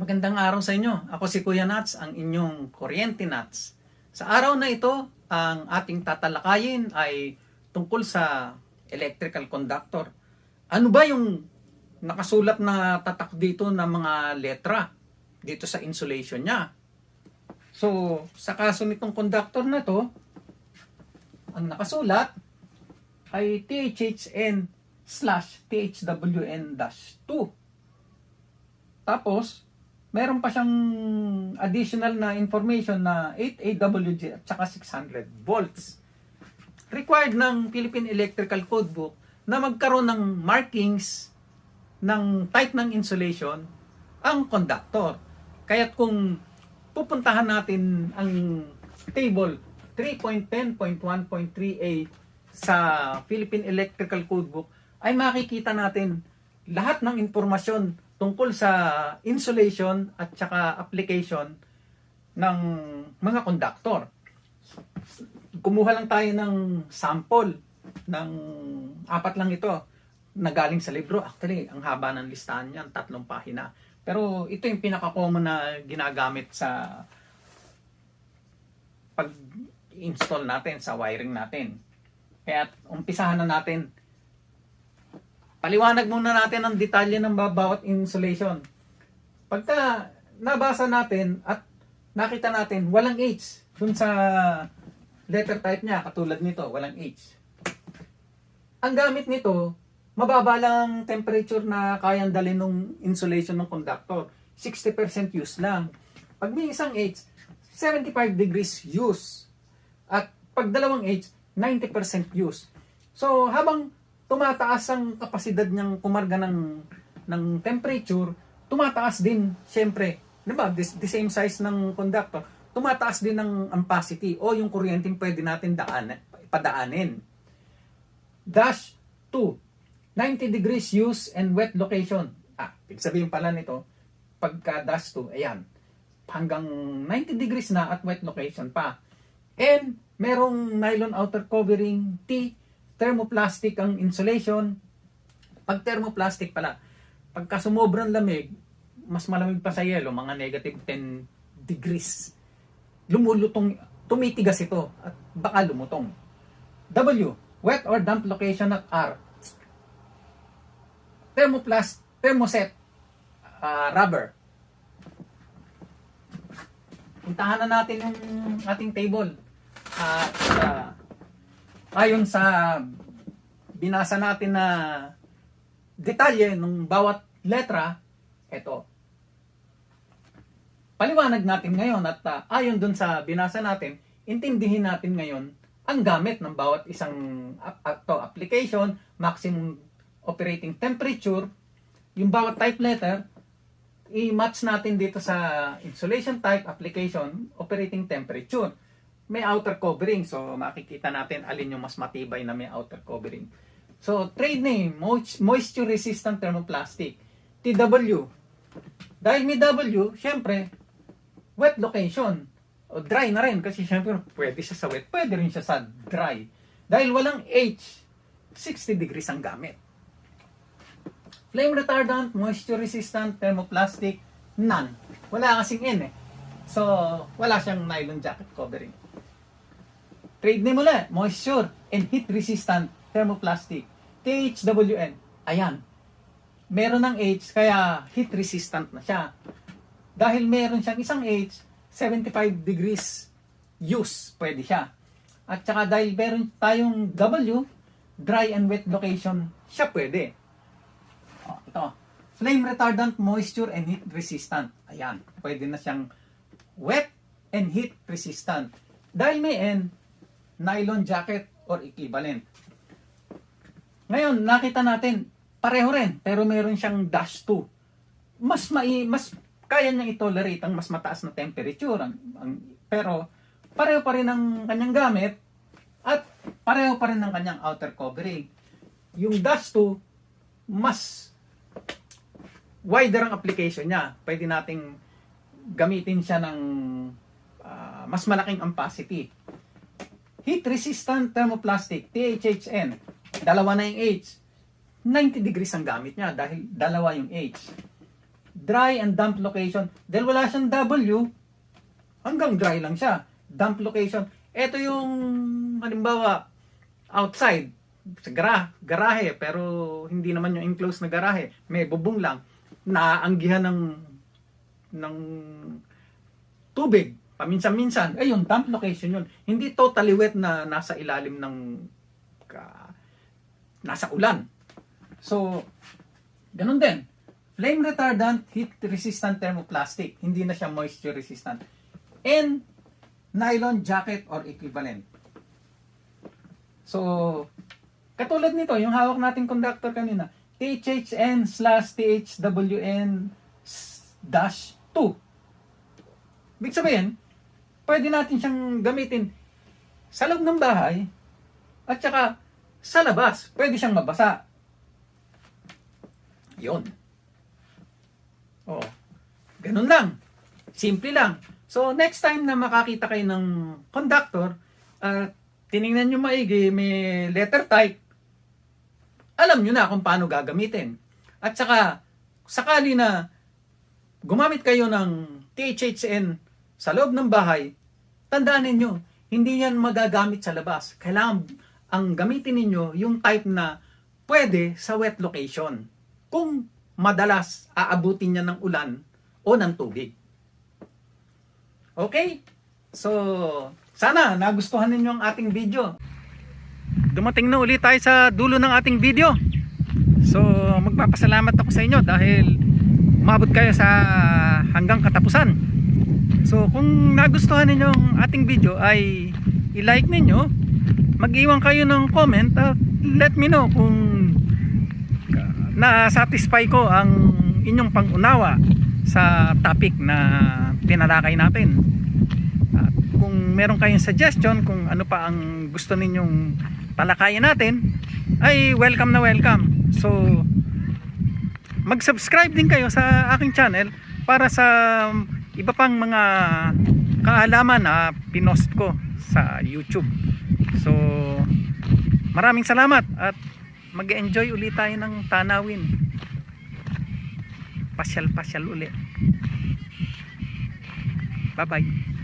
Magandang araw sa inyo. Ako si Kuya Nats, ang inyong Kuryente Nats. Sa araw na ito, ang ating tatalakayin ay tungkol sa electrical conductor. Ano ba yung nakasulat na tatak dito ng mga letra dito sa insulation niya? So, sa kaso nitong conductor na to, ang nakasulat ay THHN slash THWN-2. Tapos, meron pa siyang additional na information na 8 AWG at saka 600 volts. Required ng Philippine Electrical Code Book na magkaroon ng markings ng type ng insulation ang conductor. Kaya't kung pupuntahan natin ang table 3.10.1.3a sa Philippine Electrical Code Book ay makikita natin lahat ng impormasyon tungkol sa insulation at saka application ng mga conductor. Kumuha lang tayo ng sample ng apat lang ito na galing sa libro. Actually, ang haba ng listahan niyan, tatlong pahina. Pero ito yung pinaka-common na ginagamit sa pag-install natin sa wiring natin. Kaya umpisahan na natin. Paliwanag muna natin ang detalye ng bawat insulation. Pagka nabasa natin at nakita natin walang H dun sa letter type niya, katulad nito, walang H. Ang gamit nito, mababa lang temperature na kayang dalhin ng insulation ng conductor. 60% use lang. Pag may isang H, 75 degrees use. At pag dalawang H, 90% use. So, habang tumataas ang kapasidad niyang kumarga ng, ng temperature, tumataas din, syempre, di ba, the, the same size ng conductor, tumataas din ng ampacity o yung kuryenteng pwede natin daan, padaanin. Dash 2, 90 degrees use and wet location. Ah, ibig sabihin pala nito, pagka dash 2, ayan, hanggang 90 degrees na at wet location pa. And merong nylon outer covering T, thermoplastic ang insulation. Pag thermoplastic pala, pagka sumobrang lamig, mas malamig pa sa yelo, mga negative 10 degrees. Lumulutong, tumitigas ito at baka lumutong. W, wet or damp location at R. Thermoplast, thermoset, ah, rubber. Puntahan na natin yung ating table. At ah, ayon sa binasa natin na detalye ng bawat letra, ito. Paliwanag natin ngayon at ah, ayon dun sa binasa natin, intindihin natin ngayon ang gamit ng bawat isang to, application, maximum operating temperature, yung bawat type letter, i-match natin dito sa insulation type, application, operating temperature. May outer covering, so makikita natin alin yung mas matibay na may outer covering. So, trade name, moist- moisture resistant thermoplastic, TW. Dahil may W, syempre, wet location. O dry na rin kasi syempre pwede siya sa wet, pwede rin siya sa dry. Dahil walang H, 60 degrees ang gamit. Flame retardant, moisture resistant, thermoplastic, none. Wala kasing N eh. So, wala siyang nylon jacket covering. Trade name ulit, moisture and heat resistant thermoplastic. THWN. Ayan. Meron ng H, kaya heat resistant na siya. Dahil meron siyang isang H, 75 degrees use, pwede siya. At saka dahil meron tayong W, dry and wet location, siya pwede. O, ito. Flame retardant, moisture, and heat resistant. Ayan. Pwede na siyang wet and heat resistant. Dahil may N, nylon jacket or equivalent. Ngayon, nakita natin, pareho rin, pero meron siyang dash 2. Mas mai, mas kaya niyang i-tolerate ang mas mataas na temperature. Ang, ang, pero, pareho pa rin ang kanyang gamit at pareho pa rin ang kanyang outer covering. Yung dash 2, mas wider ang application niya. Pwede nating gamitin siya ng ah, mas malaking ampacity. Heat resistant thermoplastic, THHN. Dalawa na yung H. 90 degrees ang gamit niya dahil dalawa yung H. dry and damp location. Dahil wala siyang W, hanggang dry lang siya. Damp location. Ito yung, halimbawa, outside, sa gara, garahe, pero hindi naman yung enclosed na garahe. May bubong lang. Naanggihan ng ng tubig paminsan-minsan. Eh, yung damp location yun. Hindi totally wet na nasa ilalim ng ka, nasa ulan. So, ganun din. Flame retardant, heat resistant thermoplastic. Hindi na siya moisture resistant. And nylon jacket or equivalent. So, katulad nito, yung hawak nating conductor kanina, THHN slash THWN dash 2. Ibig sabihin, pwede natin siyang gamitin sa loob ng bahay at saka sa labas. Pwede siyang mabasa. Yun. Oo. Ganun lang. Simple lang. So, next time na makakita kayo ng conductor, at tiningnan nyo maigi, may letter type, alam nyo na kung paano gagamitin. At saka, sakali na gumamit kayo ng THHN sa loob ng bahay, tandaan ninyo, hindi yan magagamit sa labas. Kailangan ang gamitin ninyo yung type na pwede sa wet location. Kung madalas aabutin niya ng ulan o ng tubig. Okay? So, sana nagustuhan ninyo ang ating video. Dumating na ulit tayo sa dulo ng ating video. So, magpapasalamat ako sa inyo dahil umabot kayo sa hanggang katapusan. So, kung nagustuhan ninyo ang ating video ay i-like ninyo, mag-iwan kayo ng comment at let me know kung na-satisfy ko ang inyong pangunawa sa topic na tinalakay natin. At kung meron kayong suggestion kung ano pa ang gusto ninyong talakayan natin, ay welcome na welcome. So, mag-subscribe din kayo sa aking channel para sa iba pang mga kaalaman na pinost ko sa YouTube. So, maraming salamat at mag-enjoy ulit tayo ng tanawin. Pasyal-pasyal ulit. Bye-bye.